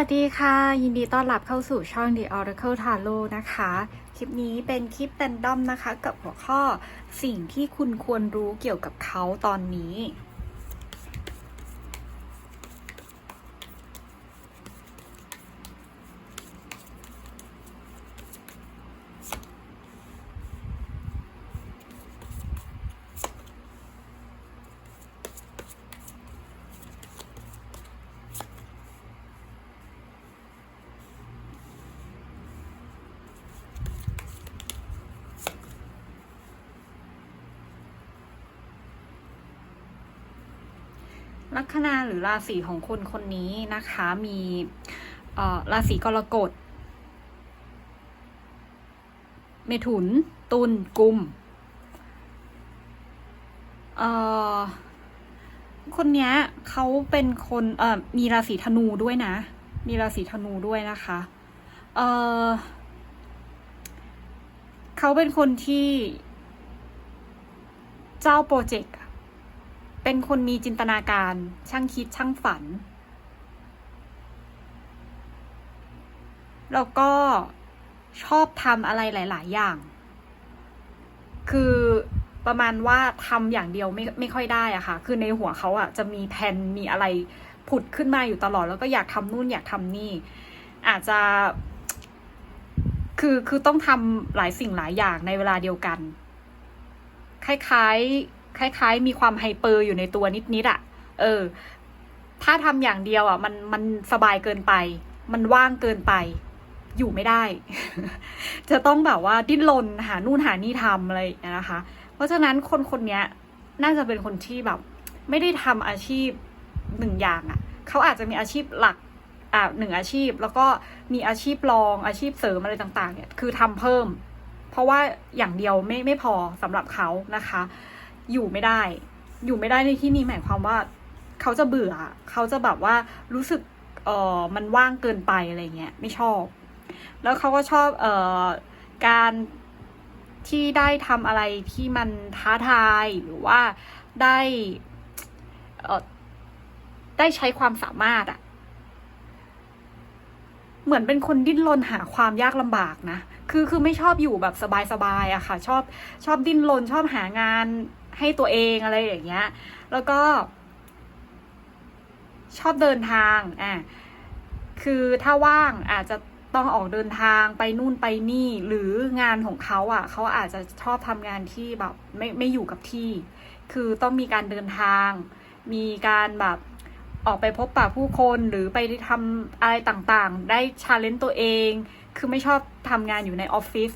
สวัสดีค่ะ ยินดีต้อนรับเข้าสู่ช่อง The Oracle Tarot นะคะ คลิปนี้เป็นคลิปแ a นดอมนะคะ กับหัวข้อสิ่งที่คุณควรรู้เกี่ยวกับเขาตอนนี้ ลัคนาหรือราศีของคนคนนี้นะคะ มีเอ่อราศีกรกฎ เมถุน ตุลกุมเอ่อคนเนี้ยเขาเป็นคนเอ่อมีราศีธนูด้วยนะ มีราศีธนูด้วยนะคะเอ่อเขาเป็นคนที่เจ้าโปรเจกต์ เป็นคนมีจินตนาการ ช่างคิดช่างฝัน แล้วก็ชอบทำอะไรหลาย ๆ อย่าง คือประมาณว่าทำอย่างเดียวไม่ไม่ค่อยได้อะค่ะ คือในหัวเขาอะจะมีแผนมีอะไรผุดขึ้นมาอยู่ตลอด แล้วก็อยากทำนู่นอยากทำนี่ อาจจะคือคือต้องทำหลายสิ่งหลายอย่างในเวลาเดียวกัน คล้าย ๆ คล้าย ๆ มีความไฮเปอร์อยู่ในตัวนิดๆอะ่ะ เออ ถ้าทำอย่างเดียวอะ่ะ มันมันสบายเกินไป มันว่างเกินไป อยู่ไม่ได้ จะต้องแบบว่าดิ้นรนหานู่นหานี่ทำอะไรนะคะ เพราะฉะนั้นคนคนนี้น่าจะเป็นคนที่แบบ ไม่ได้ทำอาชีพหนึ่งอย่างอะ่ะ เขาอาจจะมีอาชีพหลักอ่าหนึ่งอาชีพแล้วก็มีอาชีพรองอาชีพเสริมอะไรต่าง ๆ เนี่ย คือทำเพิ่ม เพราะว่าอย่างเดียวไม่ไม่พอสำหรับเขานะคะ อยู่ไม่ได้ อยู่ไม่ได้ในที่นี้หมายความว่า เขาจะเบื่อ เขาจะแบบว่ารู้สึกเออมันว่างเกินไปอะไรเงี้ยไม่ชอบ แล้วเขาก็ชอบเอ่อการที่ได้ทำอะไรที่มันท้าทายหรือว่าได้เออได้ใช้ความสามารถอะเหมือนเป็นคนดิ้นรนหาความยากลำบากนะ คือคือไม่ชอบอยู่แบบสบายๆอะค่ะ ชอบชอบดิ้นรนชอบหางาน ให้ตัวเองอะไรอย่างเงี้ย แล้วก็ ชอบเดินทางอะคือถ้าว่างอาจจะต้องออกเดินทางไปนู่นไปนี่ หรืองานของเขาอะเขาอาจจะชอบทำงานที่แบบไม่ไม่อยู่กับที่ คือต้องมีการเดินทาง มีการแบบออกไปพบปะผู้คนหรือไปทำอะไรต่างๆ ได้ชาเลนจ์ตัวเอง คือไม่ชอบทำงานอยู่ในออฟฟิศ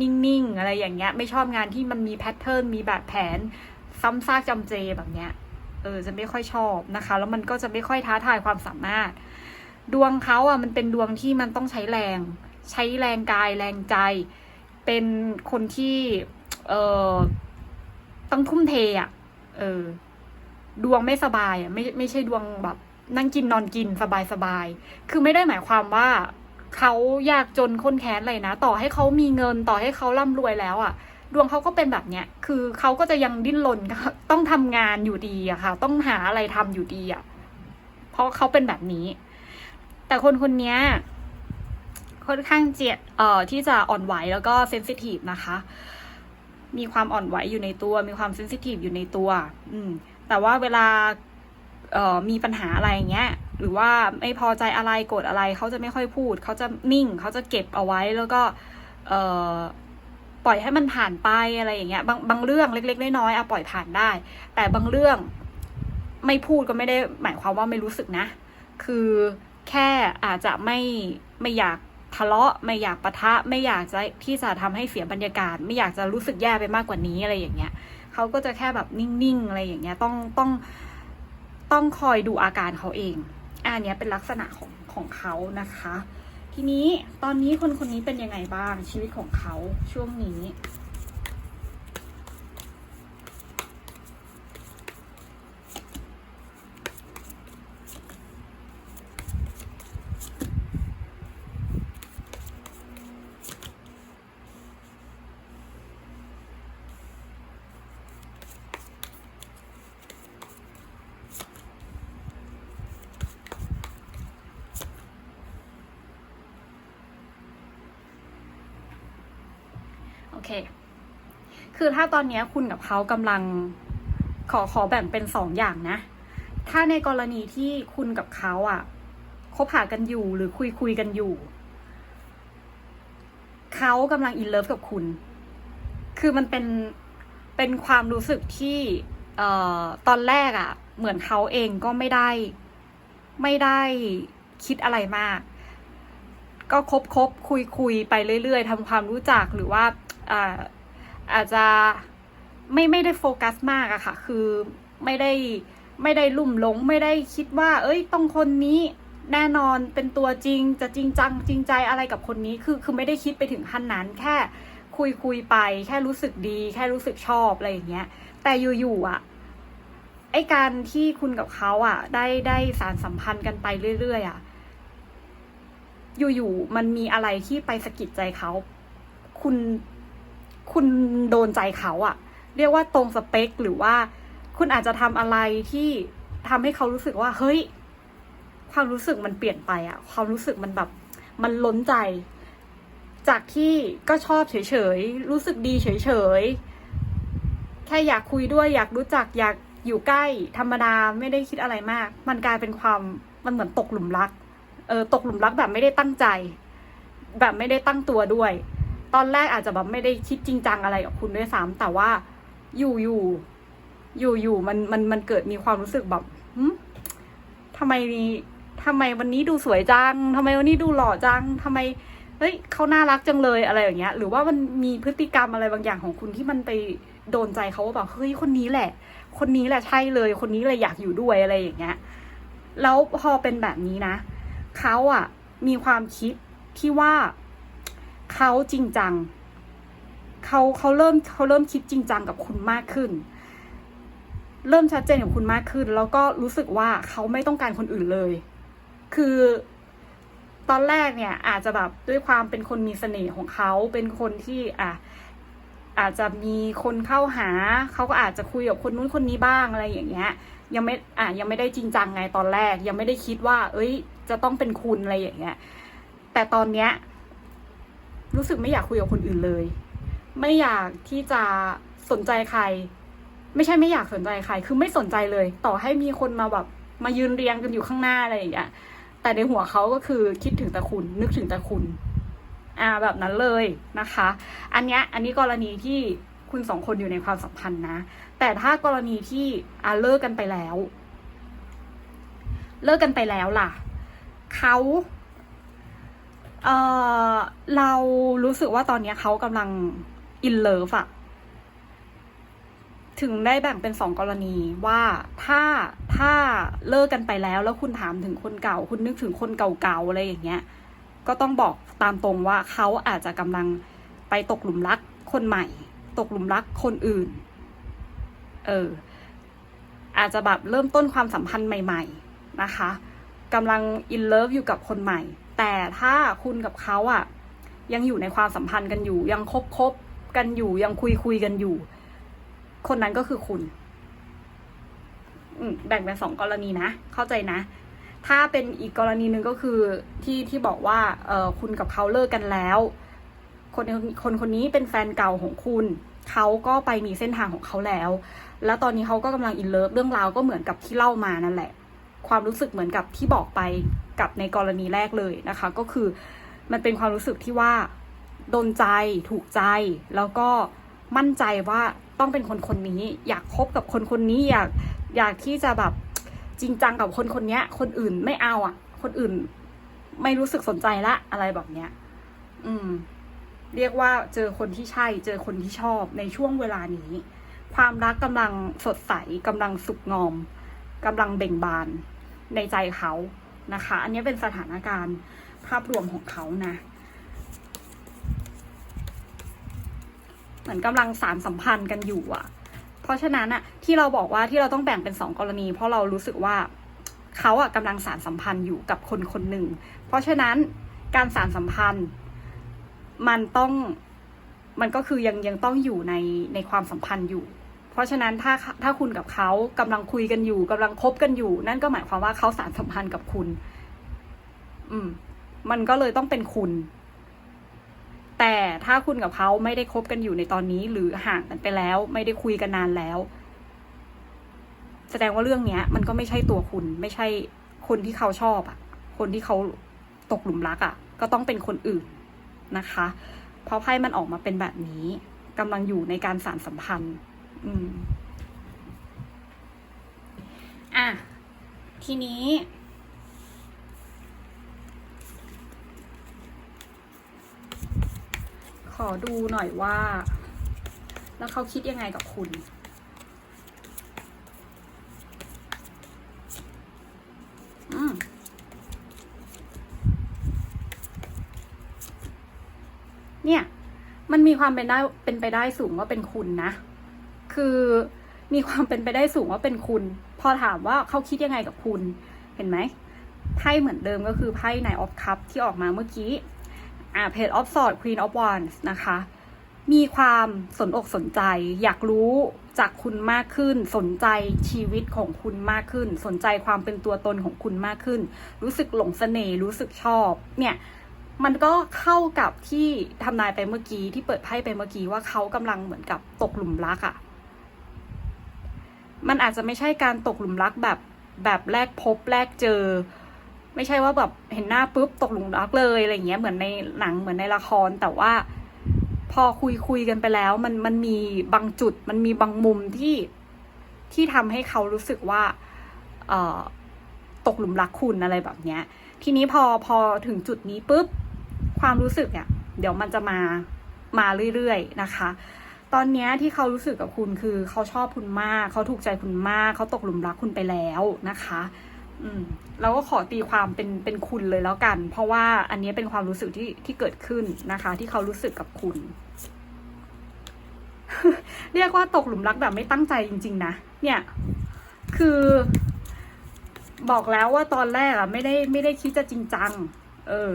นิ่งๆ อะไรอย่างเงี้ย ไม่ชอบงานที่มันมีแพทเทิร์นมีแบบแผน ซ้ำซากจำเจแบบเนี้ยเออจะไม่ค่อยชอบนะคะ แล้วมันก็จะไม่ค่อยท้าทายความสามารถ ดวงเขาอะมันเป็นดวงที่มันต้องใช้แรง ใช้แรงกายแรงใจ เป็นคนที่เออต้องทุ่มเทอะเออดวงไม่สบายอะไม่ไม่ใช่ดวงแบบนั่งกินนอนกินสบายสบาย คือไม่ได้หมายความว่า เขายากจนค้นแค้นอะไรนะ ต่อให้เขามีเงินต่อให้เขาร่ำรวยแล้วอะ ดวงเขาก็เป็นแบบเนี้ย คือเขาก็จะยังดิ้นรนต้องทำงานอยู่ดีอะค่ะ ต้องหาอะไรทำอยู่ดีอะเพราะเขาเป็นแบบนี้ แต่คนคนนี้ค่อนข้างเจียดเอ่อที่จะอ่อนไหวแล้วก็เซนซิทีฟนะคะ มีความอ่อนไหวอยู่ในตัว มีความเซนซิทีฟอยู่ในตัว อืม แต่ว่าเวลาเอ่อมีปัญหาอะไรอย่างเงี้ย หรือว่าไม่พอใจอะไรโกรธอะไรเขาจะไม่ค่อยพูด เขาจะนิ่งเขาจะเก็บเอาไว้แล้วก็เปล่อยให้มันผ่านไปอะไรอย่างเงี้ยบางบางเรื่องเล็ก ๆ น้อยๆอะปล่อยผ่านได้ แต่บางเรื่องไม่พูดก็ไม่ได้หมายความว่าไม่รู้สึกนะ คือแค่อาจจะไม่ไม่อยากทะเลาะไม่อยากปะทะไม่อยากจะที่จะทำให้เสียบรรยากาศ ไม่อยากจะรู้สึกแย่ไปมากกว่านี้อะไรอย่างเงี้ยเขาก็จะแค่แบบนิ่งๆอะไรอย่างเงี้ยต้องต้องต้องคอยดูอาการเขาเอง อันนี้เป็นลักษณะของของเขานะคะ ทีนี้ตอนนี้คนคนนี้เป็นยังไงบ้างชีวิตของเขาช่วงนี้ อ คือถ้าตอนนี้คุณกับเขากำลังขอขอแบ่งเป็นสองอย่างนะ ถ้าในกรณีที่คุณกับเขาอะคบหากันอยู่หรือคุยคุยกันอยู่ เขากำลังอินเลิฟกับคุณ คือมันเป็นเป็นความรู้สึกที่เอ่อตอนแรกอะ่ะ เหมือนเขาเองก็ไม่ได้ ไม่ได้คิดอะไรมาก ก็คบคบคุยคุยไปเรื่อยๆทำความรู้จักหรือว่าอ่า อาจจะไม่ไม่ได้โฟกัสมากอะค่ะ คือไม่ได้ไม่ได้ลุ่มหลงไม่ได้คิดว่า เอ้ยต้องคนนี้แน่นอนเป็นตัวจริงจะจริงจังจริงใจอะไรกับคนนี้คือคือไม่ได้คิดไปถึงขั้นนั้น แค่คุยคุยไป แค่รู้สึกดี แค่รู้สึกชอบอะไรอย่างเงี้ย แต่อยู่ๆอะไอการที่คุณกับเขาอะได้ได้สารสัมพันธ์กันไปเรื่อยๆอะอยู่ๆมันมีอะไรที่ไปสะกิดใจเขา คุณ คุณโดนใจเขาอะเรียกว่าตรงสเปคหรือว่า คุณอาจจะทำอะไรที่ทำให้เขารู้สึกว่า เฮ้ย ความรู้สึกมันเปลี่ยนไปอะความรู้สึกมันแบบ มันล้นใจ จากที่ก็ชอบเฉยๆ รู้สึกดีเฉยๆ แค่อยากคุยด้วย อยากรู้จักอยากอยู่ใกล้ธรรมดาไม่ได้คิดอะไรมาก มันกลายเป็นความมันเหมือนตกหลุมรัก เออตกหลุมรักแบบไม่ได้ตั้งใจ แบบไม่ได้ตั้งตัวด้วย ตอนแรกอาจจะแบบไม่ได้คิดจริงจังอะไรกับคุณด้วยซ้ำแต่ว่าอยู่อยู่อยู่อยู่มันมันมันเกิดมีความรู้สึกแบบหึทำไมทำไมวันนี้ดูสวยจังทำไมวันนี้ดูหล่อจังทำไมเฮ้ยเขาน่ารักจังเลยอะไรอย่างเงี้ย หรือว่ามันมีพฤติกรรมอะไรบางอย่างของคุณที่มันไปโดนใจเขาว่าแบบเฮ้ยคนนี้แหละ คนนี้แหละใช่เลย คนนี้เลยอยากอยู่ด้วยอะไรอย่างเงี้ย แล้วพอเป็นแบบนี้นะเขาอะมีความคิดที่ว่า เขาจริงจังเขาเขาเริ่มเขาเริ่มคิดจริงจังกับคุณมากขึ้น เริ่มชัดเจนกับคุณมากขึ้น แล้วก็รู้สึกว่าเขาไม่ต้องการคนอื่นเลย คือตอนแรกเนี่ย อาจจะแบบด้วยความเป็นคนมีเสน่ห์ของเขาเป็นคนที่อะอาจจะมีคนเข้าหา เขาก็อาจจะคุยกับคนนู้นคนนี้บ้างอะไรอย่างเงี้ย ยังไม่อะยังไม่ได้จริงจังไงตอนแรก ยังไม่ได้คิดว่า เอ้ย จะต้องเป็นคุณอะไรอย่างเงี้ย แต่ตอนเนี้ย รู้สึกไม่อยากคุยกับคนอื่นเลย ไม่อยากที่จะสนใจใคร ไม่ใช่ไม่อยากสนใจใคร คือไม่สนใจเลย ต่อให้มีคนมาแบบมายืนเรียงกันอยู่ข้างหน้าอะไรอย่างเงี้ยแต่ในหัวเขาก็คือคิดถึงแต่คุณ นึกถึงแต่คุณ อ่าแบบนั้นเลยนะคะ อันเนี้ยอันนี้กรณีที่คุณสองคนอยู่ในความสัมพันธ์นะ แต่ถ้ากรณีที่อ่าเลิกกันไปแล้ว เลิกกันไปแล้วล่ะเขา เออเรารู้สึกว่าตอนนี้เขากำลังอินเลิฟอะถึงได้แบ่งเป็นสองกรณีว่าถ้าถ้าเลิกกันไปแล้ว แล้วคุณถามถึงคนเก่า คุณนึกถึงคนเก่าๆอะไรอย่างเงี้ย ก็ต้องบอกตามตรงว่าเขาอาจจะกำลังไปตกหลุมรักคนใหม่ ตกหลุมรักคนอื่น เออ อาจจะแบบเริ่มต้นความสัมพันธ์ใหม่ ๆ นะคะกำลังอินเลิฟอยู่กับคนใหม่ แต่ถ้าคุณกับเขาอะ่ะ ยังอยู่ในความสัมพันธ์กันอยู่ ยังคบคบกันอยู่ ยังคุยคุยกันอยู่ คนนั้นก็คือคุณแบ่งเป็นสองกรณีนะ เข้าใจนะ ถ้าเป็นอีกกรณีหนึ่งก็คือที่ที่บอกว่า เออคุณกับเขาเลิกกันแล้ว คนคนคนนี้เป็นแฟนเก่าของคุณ เขาก็ไปมีเส้นทางของเขาแล้ว แล้วตอนนี้เขาก็กำลังอินเลิฟเรื่องราวก็เหมือนกับที่เล่ามานั่นแหละ ความรู้สึกเหมือนกับที่บอกไปกับในกรณีแรกเลยนะคะ ก็คือมันเป็นความรู้สึกที่ว่าโดนใจถูกใจ แล้วก็มั่นใจว่าต้องเป็นคนคนนี้ อยากคบกับคนคนนี้อยากอยากที่จะแบบจริงจังกับคนคนนี้คนอื่นไม่เอาอะ คนอื่นไม่รู้สึกสนใจละอะไรแบบเนี้ย อืม เรียกว่าเจอคนที่ใช่ เจอคนที่ชอบในช่วงเวลานี้ ความรักกำลังสดใสกำลังสุกงอมกำลังเบ่งบาน ในใจเขานะคะ อันนี้เป็นสถานการณ์ภาพรวมของเขานะเหมือนกำลังสารสัมพันธ์กันอยู่อะเพราะฉะนั้นอะที่เราบอกว่าที่เราต้องแบ่งเป็นสองกรณี เพราะเรารู้สึกว่าเขาอะกำลังสารสัมพันธ์อยู่กับคนคนหนึ่ง เพราะฉะนั้นการสารสัมพันธ์ มันต้องมันก็คือยังยังต้องอยู่ในในความสัมพันธ์อยู่ เพราะฉะนั้นถ้าถ้าคุณกับเขากำลังคุยกันอยู่กำลังคบกันอยู่ นั่นก็หมายความว่าเขาสารสัมพันธ์กับคุณ อืม มันก็เลยต้องเป็นคุณ แต่ถ้าคุณกับเขาไม่ได้คบกันอยู่ในตอนนี้ หรือห่างกันไปแล้ว ไม่ได้คุยกันนานแล้ว แสดงว่าเรื่องเนี้ย มันก็ไม่ใช่ตัวคุณ ไม่ใช่คนที่เขาชอบอะคนที่เขาตกหลุมรักอะก็ต้องเป็นคนอื่นนะคะ เพราะไพ่มันออกมาเป็นแบบนี้กำลังอยู่ในการสานสัมพันธ์ อืม อะ ทีนี้ ขอดูหน่อยว่า แล้วเขาคิดยังไงกับคุณอืมเนี่ย มันมีความเป็นได้เป็นไปได้สูงว่าเป็นคุณนะ คือมีความเป็นไปได้สูงว่าเป็นคุณ พอถามว่าเขาคิดยังไงกับคุณ เห็นไหมไพ่เหมือนเดิมก็คือไพ่ Nine of Cups ที่ออกมาเมื่อกี้อ่า Page of Swords Queen of Wands นะคะ มีความสนอกสนใจ อยากรู้จากคุณมากขึ้น สนใจชีวิตของคุณมากขึ้น สนใจความเป็นตัวตนของคุณมากขึ้น รู้สึกหลงเสน่ห์รู้สึกชอบ เนี่ยมันก็เข้ากับที่ทำนายไปเมื่อกี้ที่เปิดไพ่ไปเมื่อกี้ว่าเขากำลังเหมือนกับตกหลุมรักอะ่ะ มันอาจจะไม่ใช่การตกหลุมรักแบบแบบแรกพบแรกเจอ ไม่ใช่ว่าแบบเห็นหน้าปุ๊บตกหลุมรักเลยอะไรเงี้ยเหมือนในหนังเหมือนในละคร แต่ว่าพอคุยคุยกันไปแล้ว มันมันมีบางจุด มันมีบางมุมที่ที่ทำให้เขารู้สึกว่าเออตกหลุมรักคุณอะไรแบบเนี้ย ทีนี้พอพอถึงจุดนี้ปุ๊บความรู้สึกเนี่ยเดี๋ยวมันจะมามาเรื่อยๆนะคะ ตอนนี้ที่เขารู้สึกกับคุณคือเขาชอบคุณมาก เขาถูกใจคุณมาก เขาตกหลุมรักคุณไปแล้วนะคะ อืมเราก็ขอตีความเป็นเป็นคุณเลยแล้วกัน เพราะว่าอันนี้เป็นความรู้สึกที่ที่เกิดขึ้นนะคะ ที่เขารู้สึกกับคุณ เรียกว่าตกหลุมรักแบบไม่ตั้งใจจริง ๆ นะเนี่ย คือ บอกแล้วว่าตอนแรกอะไม่ได้ไม่ได้คิดจะจริงจัง เออ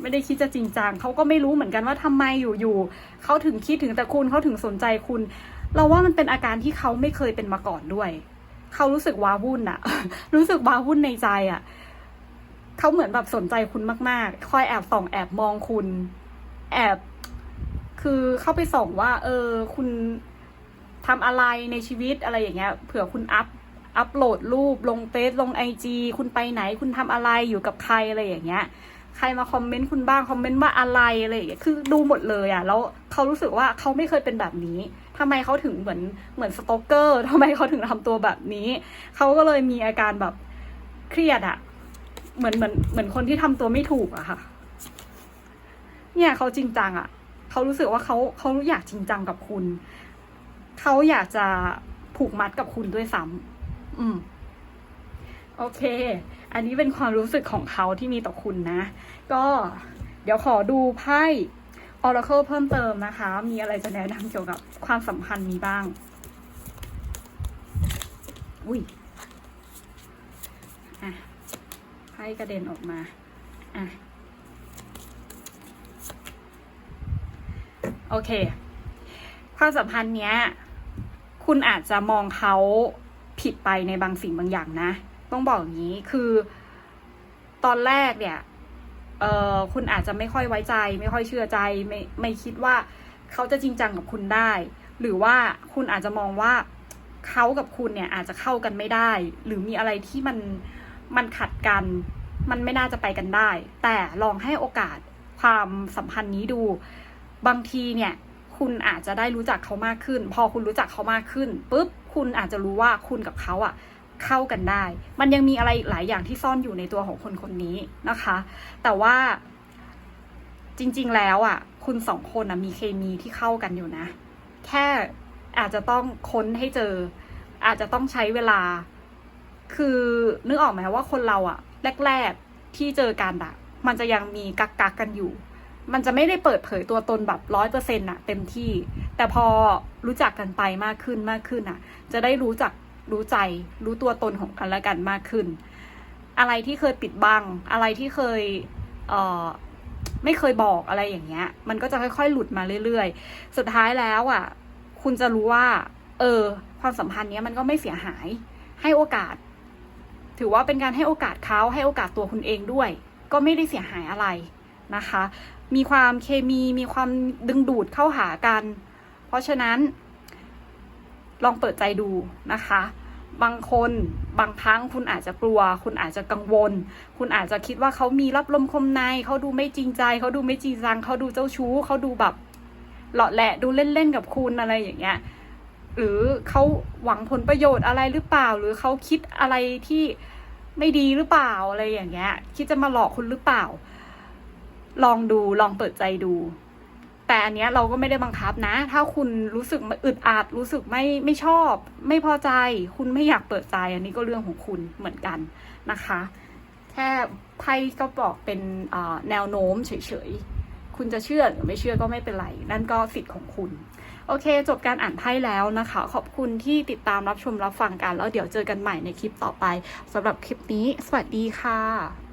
ไม่ได้คิดจะจริงจังเขาก็ไม่รู้เหมือนกันว่าทำไมอยู่ๆเขาถึงคิดถึงแต่คุณเขาถึงสนใจคุณ เราว่ามันเป็นอาการที่เขาไม่เคยเป็นมาก่อนด้วยเขารู้สึกว้าวุ่นอะรู้สึกว้าวุ่นในใจอะเขาเหมือนแบบสนใจคุณมากๆ คอยแอบส่องแอบมองคุณ แอบ คือเข้าไปส่องว่า เออ คุณทำอะไรในชีวิตอะไรอย่างเงี้ย เผื่อคุณอัพอัพโหลดรูปลงเฟซลงไอจีคุณไปไหน คุณทำอะไรอยู่กับใครอะไรอย่างเงี้ย ใครมาคอมเมนต์คุณบ้างคอมเมนต์ว่าอะไรอะไรอย่างเงี้ยคือดูหมดเลยอะ่ะแล้วเขารู้สึกว่าเขาไม่เคยเป็นแบบนี้ทำไมเขาถึงเหมือนเหมือนสโตเกอร์ทำไมเขาถึงทำตัวแบบนี้เขาก็เลยมีอาการแบบเครียดอะ่ะเหมือนเหมือนเหมือนคนที่ทำตัวไม่ถูกอะค่ะ เนี่ยเขาจริงจังอะ่ะเขารู้สึกว่าเขาเขาอยากจริงจังกับคุณ เขาอยากจะผูกมัดกับคุณด้วยซ้ำอืม โอเค อันนี้เป็นความรู้สึกของเขาที่มีต่อคุณนะ ก็เดี๋ยวขอดูไพ่ Oracle เพิ่มเติมนะคะ มีอะไรจะแนะนำเกี่ยวกับความสัมพันธ์นี้บ้าง อุ้ยอะไพ่กระเด็นออกมาอะโอเค ความสัมพันธ์เนี้ย คุณอาจจะมองเขาผิดไปในบางสิ่งบางอย่างนะ ต้องบอกอย่างนี้คือตอนแรกเนี่ยเออคุณอาจจะไม่ค่อยไว้ใจ ไม่ค่อยเชื่อใจ ไม่ไม่คิดว่าเขาจะจริงจังกับคุณได้ หรือว่าคุณอาจจะมองว่าเขากับคุณเนี่ยอาจจะเข้ากันไม่ได้ หรือมีอะไรที่มันมันขัดกัน มันไม่น่าจะไปกันได้ แต่ลองให้โอกาสความสัมพันธ์นี้ดู บางทีเนี่ย คุณอาจจะได้รู้จักเขามากขึ้น พอคุณรู้จักเขามากขึ้นปุ๊บคุณอาจจะรู้ว่าคุณกับเขาอะ เข้ากันได้ มันยังมีอะไรอีกหลายอย่างที่ซ่อนอยู่ในตัวของคนคนนี้นะคะ แต่ว่าจริง ๆ แล้วอะคุณสองคนอะมีเคมีที่เข้ากันอยู่นะ แค่อาจจะต้องค้นให้เจอ อาจจะต้องใช้เวลา คือนึกออกไหมว่าคนเราอะแรก ๆ ที่เจอกันอะมันจะยังมีกักกักกันอยู่ มันจะไม่ได้เปิดเผยตัวตนแบบร้อยเปอร์เซ็นต์อะเต็มที่ แต่พอรู้จักกันไปมากขึ้นมากขึ้นอะจะได้รู้จัก รู้ใจ รู้ตัวตนของกันและกันมากขึ้น อะไรที่เคยปิดบัง อะไรที่เคยเอ่อไม่เคยบอกอะไรอย่างเงี้ย มันก็จะค่อยๆ หลุดมาเรื่อยๆ สุดท้ายแล้วอะ คุณจะรู้ว่า เออ ความสัมพันธ์เนี้ยมันก็ไม่เสียหาย ให้โอกาส ถือว่าเป็นการให้โอกาสเขาให้โอกาสตัวคุณเองด้วย ก็ไม่ได้เสียหายอะไรนะคะ มีความเคมีมีความดึงดูดเข้าหากัน เพราะฉะนั้น ลองเปิดใจดูนะคะ บางคนบางครั้งคุณอาจจะกลัว คุณอาจจะกังวล คุณอาจจะคิดว่าเขามีรับลมคมในเขาดูไม่จริงใจเขาดูไม่จริงจังเขาดูเจ้าชู้เขาดูแบบเหลาะแหละดูเล่นๆกับคุณอะไรอย่างเงี้ยหรือเขาหวังผลประโยชน์อะไรหรือเปล่า หรือเขาคิดอะไรที่ไม่ดีหรือเปล่าอะไรอย่างเงี้ย คิดจะมาหลอกคุณหรือเปล่า ลองดูลองเปิดใจดู แต่อันเนี้ยเราก็ไม่ได้บังคับนะ ถ้าคุณรู้สึกอึดอัดรู้สึกไม่ไม่ชอบ ไม่พอใจ คุณไม่อยากเปิดใจอันนี้ก็เรื่องของคุณเหมือนกันนะคะ แค่ไพ่ก็บอกเป็นแนวโน้มเฉยๆ คุณจะเชื่อหรือไม่เชื่อก็ไม่เป็นไร นั่นก็สิทธิ์ของคุณ โอเค จบการอ่านไพ่แล้วนะคะ ขอบคุณที่ติดตามรับชมรับฟังกัน แล้วเดี๋ยวเจอกันใหม่ในคลิปต่อไปสำหรับคลิปนี้ สวัสดีค่ะ